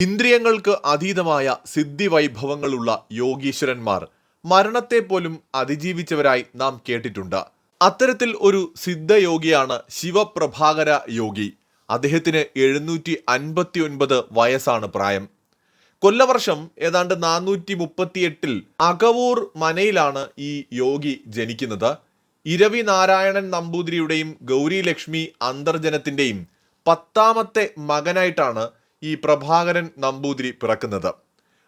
ഇന്ദ്രിയങ്ങൾക്ക് അതീതമായ സിദ്ധി വൈഭവങ്ങളുള്ള യോഗീശ്വരന്മാർ മരണത്തെ പോലും അതിജീവിച്ചവരായി നാം കേട്ടിട്ടുണ്ട്. അത്തരത്തിൽ ഒരു സിദ്ധയോഗിയാണ് ശിവപ്രഭാകര യോഗി. അദ്ദേഹത്തിന് എഴുന്നൂറ്റി അൻപത്തി ഒൻപത് വയസ്സാണ് പ്രായം. കൊല്ലവർഷം ഏതാണ്ട് നാനൂറ്റി മുപ്പത്തിയെട്ടിൽ അകവൂർ മനയിലാണ് ഈ യോഗി ജനിക്കുന്നത്. ഇരവി നാരായണൻ നമ്പൂതിരിയുടെയും ഗൗരി ലക്ഷ്മി അന്തർജനത്തിന്റെയും പത്താമത്തെ മകനായിട്ടാണ് ഈ പ്രഭാകരൻ നമ്പൂതിരി പിറക്കുന്നത്.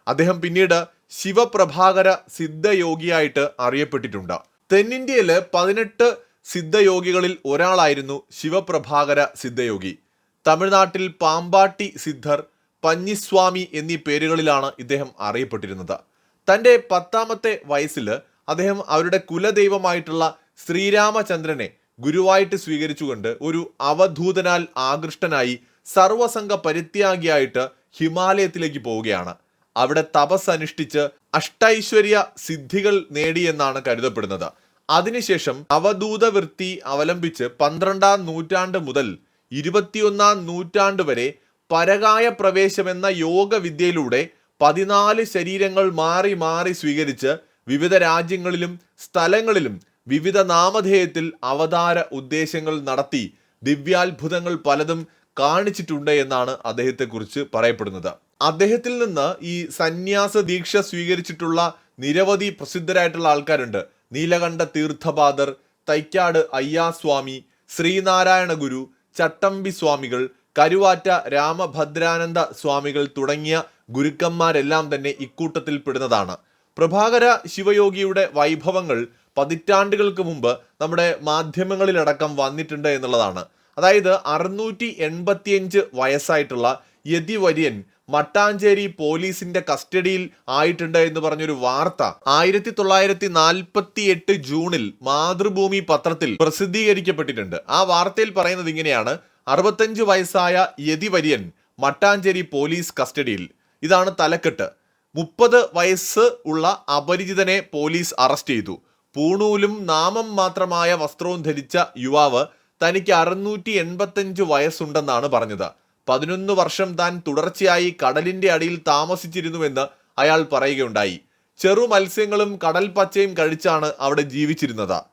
അദ്ദേഹം പിന്നീട് ശിവപ്രഭാകര സിദ്ധയോഗിയായിട്ട് അറിയപ്പെട്ടിട്ടുണ്ട്. തെന്നിന്ത്യയിൽ പതിനെട്ട് സിദ്ധയോഗികളിൽ ഒരാളായിരുന്നു ശിവപ്രഭാകര സിദ്ധയോഗി. തമിഴ്നാട്ടിൽ പാമ്പാട്ടി സിദ്ധർ പഞ്ഞിസ്വാമി എന്നീ പേരുകളിലാണ് ഇദ്ദേഹം അറിയപ്പെട്ടിരുന്നത്. തന്റെ പത്താമത്തെ വയസ്സിൽ അദ്ദേഹം അവരുടെ കുലദൈവമായിട്ടുള്ള ശ്രീരാമചന്ദ്രനെ ഗുരുവായിട്ട് സ്വീകരിച്ചുകൊണ്ട് ഒരു അവധൂതനാൽ ആകൃഷ്ടനായി സർവസംഘ പരിത്യാഗിയായിട്ട് ഹിമാലയത്തിലേക്ക് പോവുകയാണ്. അവിടെ തപസ് അനുഷ്ഠിച്ച് അഷ്ടൈശ്വര്യ സിദ്ധികൾ നേടിയെന്നാണ് കരുതപ്പെടുന്നത്. അതിനുശേഷം അവധൂത വൃത്തി അവലംബിച്ച് പന്ത്രണ്ടാം നൂറ്റാണ്ട് മുതൽ ഇരുപത്തിയൊന്നാം നൂറ്റാണ്ട് വരെ പരകായ പ്രവേശമെന്ന യോഗവിദ്യയിലൂടെ പതിനാല് ശരീരങ്ങൾ മാറി മാറി സ്വീകരിച്ച് വിവിധ രാജ്യങ്ങളിലും സ്ഥലങ്ങളിലും വിവിധ നാമധേയത്തിൽ അവതാര ഉദ്ദേശങ്ങൾ നടത്തി. ദിവ്യാത്ഭുതങ്ങൾ പലതും കാണിച്ചിട്ടുണ്ട് എന്നാണ് അദ്ദേഹത്തെക്കുറിച്ച് പറയപ്പെടുന്നത്. അദ്ദേഹത്തിൽ നിന്ന് ഈ സന്യാസ ദീക്ഷ സ്വീകരിച്ചിട്ടുള്ള നിരവധി പ്രസിദ്ധരായിട്ടുള്ള ആൾക്കാരുണ്ട്. നീലകണ്ഠ തീർത്ഥപാദർ തൈക്കാട് അയ്യാസ്വാമി ശ്രീനാരായണ ഗുരു ചട്ടമ്പി സ്വാമികൾ കരുവാറ്റ രാമഭദ്രാനന്ദ സ്വാമികൾ തുടങ്ങിയ ഗുരുക്കന്മാരെല്ലാം തന്നെ ഇക്കൂട്ടത്തിൽ പെടുന്നതാണ്. പ്രഭാകര ശിവയോഗിയുടെ വൈഭവങ്ങൾ പതിറ്റാണ്ടുകൾക്ക് മുമ്പ് നമ്മുടെ മാധ്യമങ്ങളിലടക്കം വന്നിട്ടുണ്ട് എന്നുള്ളതാണ്. അതായത് അറുന്നൂറ്റി എൺപത്തിയഞ്ച് വയസ്സായിട്ടുള്ള യതിവര്യൻ മട്ടാഞ്ചേരി പോലീസിന്റെ കസ്റ്റഡിയിൽ ആയിട്ടുണ്ട് എന്ന് പറഞ്ഞൊരു വാർത്ത ആയിരത്തി തൊള്ളായിരത്തി നാൽപ്പത്തി എട്ട് ജൂണിൽ മാതൃഭൂമി പത്രത്തിൽ പ്രസിദ്ധീകരിക്കപ്പെട്ടിട്ടുണ്ട്. ആ വാർത്തയിൽ പറയുന്നത് ഇങ്ങനെയാണ്. അറുപത്തഞ്ച് വയസ്സായ യതിവര്യൻ മട്ടാഞ്ചേരി പോലീസ് കസ്റ്റഡിയിൽ. ഇതാണ് തലക്കെട്ട്. മുപ്പത് വയസ്സ് ഉള്ള അപരിചിതനെ പോലീസ് അറസ്റ്റ് ചെയ്തു. പൂണൂലും നാമം മാത്രമായ വസ്ത്രവും ധരിച്ച യുവാവ് തനിക്ക് അറുന്നൂറ്റി എൺപത്തഞ്ച് വയസ്സുണ്ടെന്നാണ് പറഞ്ഞത്. പതിനൊന്ന് വർഷം താൻ തുടർച്ചയായി കടലിന്റെ അടിയിൽ താമസിച്ചിരുന്നുവെന്ന് അയാൾ പറയുകയുണ്ടായി. ചെറു മത്സ്യങ്ങളും കടൽ പച്ചയും കഴിച്ചാണ് അവിടെ ജീവിച്ചിരുന്നത്.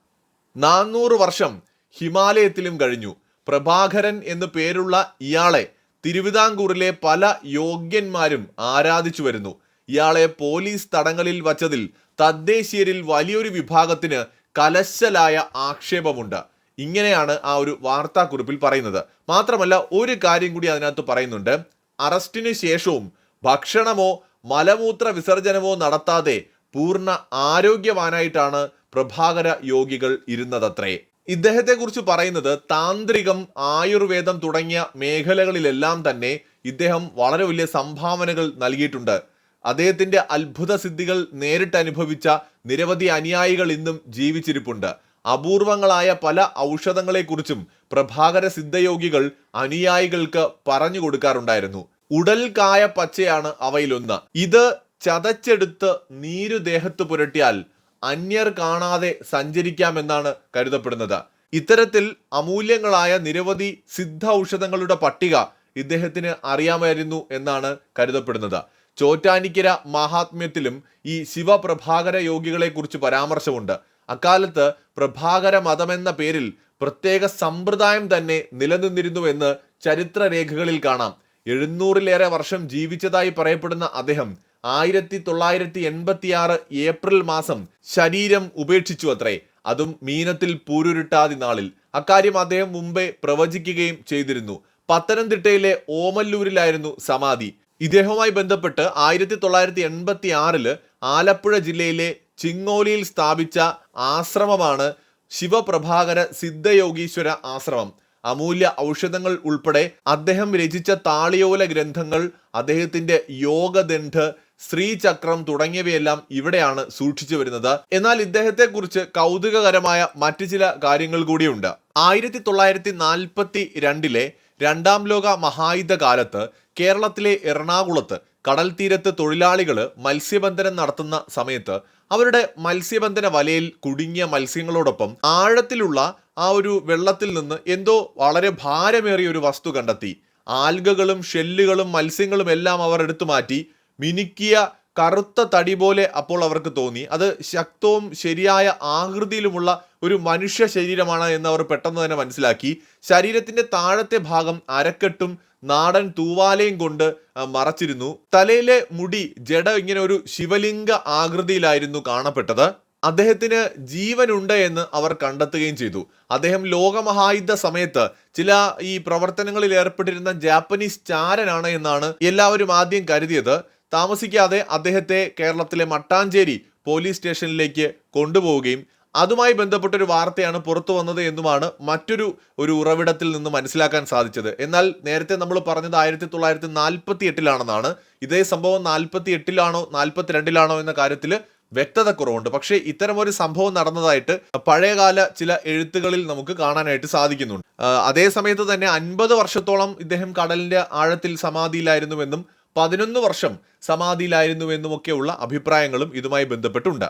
നാനൂറ് വർഷം ഹിമാലയത്തിലും കഴിഞ്ഞു. പ്രഭാകരൻ എന്നു പേരുള്ള ഇയാളെ തിരുവിതാംകൂറിലെ പല യോഗ്യന്മാരും ആരാധിച്ചു വരുന്നു. ഇയാളെ പോലീസ് തടങ്ങളിൽ വച്ചതിൽ തദ്ദേശീയരിൽ വലിയൊരു വിഭാഗത്തിന് കലശലായ ആക്ഷേപമുണ്ട്. ഇങ്ങനെയാണ് ആ ഒരു വാർത്താക്കുറിപ്പിൽ പറയുന്നത്. മാത്രമല്ല ഒരു കാര്യം കൂടി അതിനകത്ത് പറയുന്നുണ്ട്. അറസ്റ്റിന് ശേഷവും ഭക്ഷണമോ മലമൂത്ര വിസർജനമോ നടത്താതെ പൂർണ ആരോഗ്യവാനായിട്ടാണ് പ്രഭാകര യോഗികൾ ഇരുന്നതത്രേ. ഇദ്ദേഹത്തെ കുറിച്ച് പറയുന്നത് താന്ത്രികം ആയുർവേദം തുടങ്ങിയ മേഖലകളിലെല്ലാം തന്നെ ഇദ്ദേഹം വളരെ വലിയ സംഭാവനകൾ നൽകിയിട്ടുണ്ട്. അദ്ദേഹത്തിന്റെ അത്ഭുത സിദ്ധികൾ നേരിട്ട് അനുഭവിച്ച നിരവധി അനുയായികൾ ഇന്നും ജീവിച്ചിരിപ്പുണ്ട്. അപൂർവങ്ങളായ പല ഔഷധങ്ങളെക്കുറിച്ചും പ്രഭാകര സിദ്ധയോഗികൾ അനുയായികൾക്ക് പറഞ്ഞു കൊടുക്കാറുണ്ടായിരുന്നു. ഉടൽ കായ പച്ചയാണ് അവയിലൊന്ന്. ഇത് ചതച്ചെടുത്ത് നീരു ദേഹത്ത് പുരട്ടിയാൽ അന്യർ കാണാതെ സഞ്ചരിക്കാമെന്നാണ് കരുതപ്പെടുന്നത്. ഇത്തരത്തിൽ അമൂല്യങ്ങളായ നിരവധി സിദ്ധ ഔഷധങ്ങളുടെ പട്ടിക ഇദ്ദേഹത്തിന് അറിയാമായിരുന്നു എന്നാണ് കരുതപ്പെടുന്നത്. ചോറ്റാനിക്കര മഹാത്മ്യത്തിലും ഈ ശിവപ്രഭാകര യോഗികളെക്കുറിച്ച് പരാമർശമുണ്ട്. അക്കാലത്ത് പ്രഭാകര മതമെന്ന പേരിൽ പ്രത്യേക സമ്പ്രദായം തന്നെ നിലനിന്നിരുന്നുവെന്ന് ചരിത്രരേഖകളിൽ കാണാം. എഴുന്നൂറിലേറെ വർഷം ജീവിച്ചതായി പറയപ്പെടുന്ന അദ്ദേഹം ആയിരത്തി തൊള്ളായിരത്തി എൺപത്തിയാറ് ഏപ്രിൽ മാസം ശരീരം ഉപേക്ഷിച്ചു അത്രേ അതും മീനത്തിൽ പൂരുരുട്ടാതി നാളിൽ. അക്കാര്യം അദ്ദേഹം മുമ്പേ പ്രവചിക്കുകയും ചെയ്തിരുന്നു. പത്തനംതിട്ടയിലെ ഓമല്ലൂരിലായിരുന്നു സമാധി. ഇദ്ദേഹവുമായി ബന്ധപ്പെട്ട് ആയിരത്തി തൊള്ളായിരത്തി എൺപത്തി ആറിൽ ആലപ്പുഴ ജില്ലയിലെ ചിങ്ങോലിയിൽ സ്ഥാപിച്ച ആശ്രമമാണ് ശിവപ്രഭാകര സിദ്ധയോഗീശ്വര ആശ്രമം. അമൂല്യ ഔഷധങ്ങൾ ഉൾപ്പെടെ അദ്ദേഹം രചിച്ച താളിയോല ഗ്രന്ഥങ്ങൾ അദ്ദേഹത്തിന്റെ യോഗദണ്ഡ് ശ്രീചക്രം തുടങ്ങിയവയെല്ലാം ഇവിടെയാണ് സൂക്ഷിച്ചു വരുന്നത്. എന്നാൽ ഇദ്ദേഹത്തെ കുറിച്ച് കൗതുകകരമായ മറ്റു ചില കാര്യങ്ങൾ കൂടിയുണ്ട്. ആയിരത്തി തൊള്ളായിരത്തി നാൽപ്പത്തി രണ്ടിലെ രണ്ടാം ലോക മഹായുദ്ധ കാലത്ത് കേരളത്തിലെ എറണാകുളത്ത് കടൽ തീരത്ത് തൊഴിലാളികൾ മത്സ്യബന്ധനം നടത്തുന്ന സമയത്ത് അവരുടെ മത്സ്യബന്ധന വലയിൽ കുടുങ്ങിയ മത്സ്യങ്ങളോടൊപ്പം ആഴത്തിലുള്ള ആ ഒരു വെള്ളത്തിൽ നിന്ന് എന്തോ വളരെ ഭാരമേറിയ ഒരു വസ്തു കണ്ടെത്തി. ആൽഗകളും ഷെല്ലുകളും മത്സ്യങ്ങളും എല്ലാം അവർ എടുത്തു മാറ്റി. മിനുക്കിയ കറുത്ത തടി പോലെ അപ്പോൾ അവർക്ക് തോന്നി. അത് ശക്തവും ശരിയായ ആകൃതിയിലുമുള്ള ഒരു മനുഷ്യ ശരീരമാണ് എന്ന് അവർ പെട്ടെന്ന് തന്നെ മനസ്സിലാക്കി. ശരീരത്തിന്റെ താഴത്തെ ഭാഗം അരക്കെട്ടും നാടൻ തൂവാലയും കൊണ്ട് മറച്ചിരുന്നു. തലയിലെ മുടി ജഡ ഇങ്ങനെ ഒരു ശിവലിംഗ ആകൃതിയിലായിരുന്നു കാണപ്പെട്ടത്. അദ്ദേഹത്തിന് ജീവനുണ്ട് എന്ന് അവർ കണ്ടെത്തുകയും ചെയ്തു. അദ്ദേഹം ലോകമഹായുദ്ധ സമയത്ത് ചില ഈ പ്രവർത്തനങ്ങളിൽ ഏർപ്പെട്ടിരുന്ന ജാപ്പനീസ് ചാരനാണ് എന്നാണ് എല്ലാവരും ആദ്യം കരുതിയത്. താമസിക്കാതെ അദ്ദേഹത്തെ കേരളത്തിലെ മട്ടാഞ്ചേരി പോലീസ് സ്റ്റേഷനിലേക്ക് കൊണ്ടുപോവുകയും അതുമായി ബന്ധപ്പെട്ട ഒരു വാർത്തയാണ് പുറത്തു വന്നത് എന്നുമാണ് മറ്റൊരു ഒരു ഉറവിടത്തിൽ നിന്ന് മനസ്സിലാക്കാൻ സാധിച്ചത്. എന്നാൽ നേരത്തെ നമ്മൾ പറഞ്ഞത് ആയിരത്തി തൊള്ളായിരത്തി നാൽപ്പത്തി എട്ടിലാണെന്നാണ് ഇതേ സംഭവം നാൽപ്പത്തി എട്ടിലാണോ നാൽപ്പത്തിരണ്ടിലാണോ എന്ന കാര്യത്തിൽ വ്യക്തത കുറവുണ്ട്. പക്ഷേ ഇത്തരമൊരു സംഭവം നടന്നതായിട്ട് പഴയകാല ചില എഴുത്തുകളിൽ നമുക്ക് കാണാനായിട്ട് സാധിക്കുന്നുണ്ട്. അതേ സമയത്ത് തന്നെ അൻപത് വർഷത്തോളം ഇദ്ദേഹം കടലിന്റെ ആഴത്തിൽ സമാധിയിലായിരുന്നുവെന്നും പതിനൊന്ന് വർഷം സമാധിയിലായിരുന്നുവെന്നുമൊക്കെയുള്ള അഭിപ്രായങ്ങളും ഇതുമായി ബന്ധപ്പെട്ടുണ്ട്.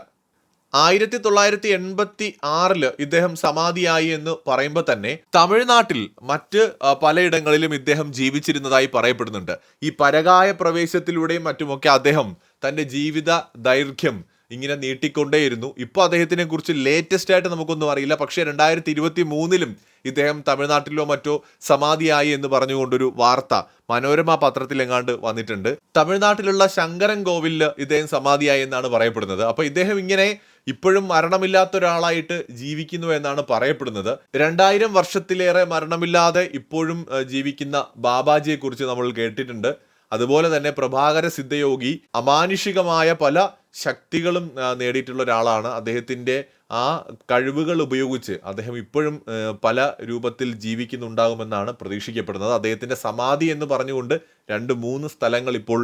ആയിരത്തി തൊള്ളായിരത്തി എൺപത്തി ആറിൽ ഇദ്ദേഹം സമാധിയായി എന്ന് പറയുമ്പോൾ തന്നെ തമിഴ്നാട്ടിൽ മറ്റ് പലയിടങ്ങളിലും ഇദ്ദേഹം ജീവിച്ചിരുന്നതായി പറയപ്പെടുന്നുണ്ട്. ഈ പരകായ പ്രവേശത്തിലൂടെയും മറ്റുമൊക്കെ അദ്ദേഹം തന്റെ ജീവിത ദൈർഘ്യം ഇങ്ങനെ നീട്ടിക്കൊണ്ടേയിരുന്നു. ഇപ്പോൾ അദ്ദേഹത്തിനെ കുറിച്ച് ലേറ്റസ്റ്റ് ആയിട്ട് നമുക്കൊന്നും അറിയില്ല. പക്ഷേ രണ്ടായിരത്തി ഇരുപത്തി മൂന്നിലും ഇദ്ദേഹം തമിഴ്നാട്ടിലോ മറ്റോ സമാധിയായി എന്ന് പറഞ്ഞുകൊണ്ടൊരു വാർത്ത മനോരമ പത്രത്തിൽ എങ്ങാണ്ട് വന്നിട്ടുണ്ട്. തമിഴ്നാട്ടിലുള്ള ശങ്കരൻ കോവിലിൽ ഇദ്ദേഹം സമാധിയായി എന്നാണ് പറയപ്പെടുന്നത്. അപ്പോൾ ഇദ്ദേഹം ഇങ്ങനെ ഇപ്പോഴും മരണമില്ലാത്ത ഒരാളായിട്ട് ജീവിക്കുന്നു എന്നാണ് പറയപ്പെടുന്നത്. രണ്ടായിരം വർഷത്തിലേറെ മരണമില്ലാതെ ഇപ്പോഴും ജീവിക്കുന്ന ബാബാജിയെ കുറിച്ച് നമ്മൾ കേട്ടിട്ടുണ്ട്. അതുപോലെ തന്നെ പ്രഭാകര സിദ്ധയോഗി അമാനുഷികമായ പല ശക്തികളും നേടിയിട്ടുള്ള ഒരാളാണ്. അദ്ദേഹത്തിന്റെ ആ കഴിവുകൾ ഉപയോഗിച്ച് അദ്ദേഹം ഇപ്പോഴും പല രൂപത്തിൽ ജീവിക്കുന്നുണ്ടാകുമെന്നാണ് പ്രതീക്ഷിക്കപ്പെടുന്നത്. അദ്ദേഹത്തിന്റെ സമാധി എന്ന് പറഞ്ഞുകൊണ്ട് രണ്ട് മൂന്ന് സ്ഥലങ്ങൾ ഇപ്പോൾ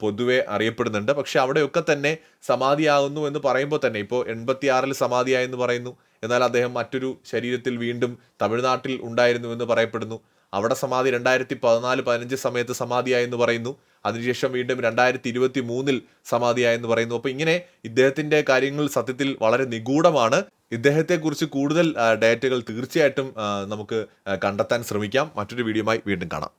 പൊതുവെ അറിയപ്പെടുന്നുണ്ട്. പക്ഷെ അവിടെയൊക്കെ തന്നെ സമാധിയാകുന്നു എന്ന് പറയുമ്പോൾ തന്നെ ഇപ്പോൾ എൺപത്തിയാറിൽ സമാധിയായെന്ന് പറയുന്നു. എന്നാൽ അദ്ദേഹം മറ്റൊരു ശരീരത്തിൽ വീണ്ടും തമിഴ്നാട്ടിൽ ഉണ്ടായിരുന്നു എന്ന് പറയപ്പെടുന്നു. അവിടെ സമാധി രണ്ടായിരത്തി പതിനാല് പതിനഞ്ച് സമയത്ത് സമാധിയായെന്ന് പറയുന്നു. അതിനുശേഷം വീണ്ടും രണ്ടായിരത്തി ഇരുപത്തി മൂന്നിൽ സമാധിയായെന്ന് പറയുന്നു. അപ്പോൾ ഇങ്ങനെ ഇദ്ദേഹത്തിന്റെ കാര്യങ്ങൾ സത്യത്തിൽ വളരെ നിഗൂഢമാണ്. ഇദ്ദേഹത്തെക്കുറിച്ച് കൂടുതൽ ഡേറ്റകൾ തീർച്ചയായിട്ടും നമുക്ക് കണ്ടെത്താൻ ശ്രമിക്കാം. മറ്റൊരു വീഡിയോയുമായി വീണ്ടും കാണാം.